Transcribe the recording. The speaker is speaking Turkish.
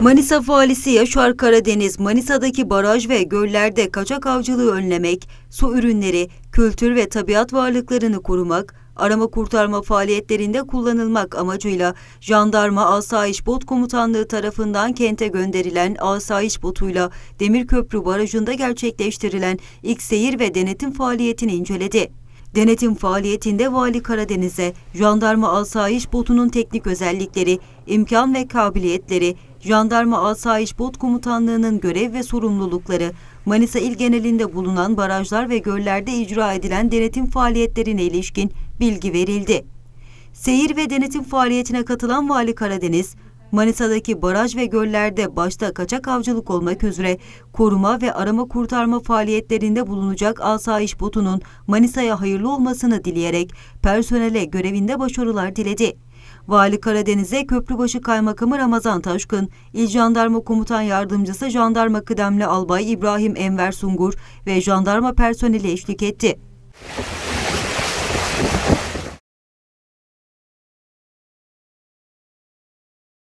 Manisa valisi Yaşar Karadeniz, Manisa'daki baraj ve göllerde kaçak avcılığı önlemek, su ürünleri, kültür ve tabiat varlıklarını korumak, arama kurtarma faaliyetlerinde kullanılmak amacıyla Jandarma Asayiş Bot Komutanlığı tarafından kente gönderilen Asayiş Botu'yla Demirköprü Barajı'nda gerçekleştirilen ilk seyir ve denetim faaliyetini inceledi. Denetim faaliyetinde Vali Karadeniz'e Jandarma Asayiş Botu'nun teknik özellikleri, imkan ve kabiliyetleri, Jandarma Asayiş Bot Komutanlığı'nın görev ve sorumlulukları, Manisa il genelinde bulunan barajlar ve göllerde icra edilen denetim faaliyetlerine ilişkin bilgi verildi. Seyir ve denetim faaliyetine katılan Vali Karadeniz, Manisa'daki baraj ve göllerde başta kaçak avcılık olmak üzere koruma ve arama kurtarma faaliyetlerinde bulunacak asayiş botunun Manisa'ya hayırlı olmasını dileyerek personele görevinde başarılar diledi. Vali Karadeniz'e Köprübaşı Kaymakamı Ramazan Taşkın, İl Jandarma Komutan Yardımcısı Jandarma Kıdemli Albay İbrahim Enver Sungur ve jandarma personeli eşlik etti.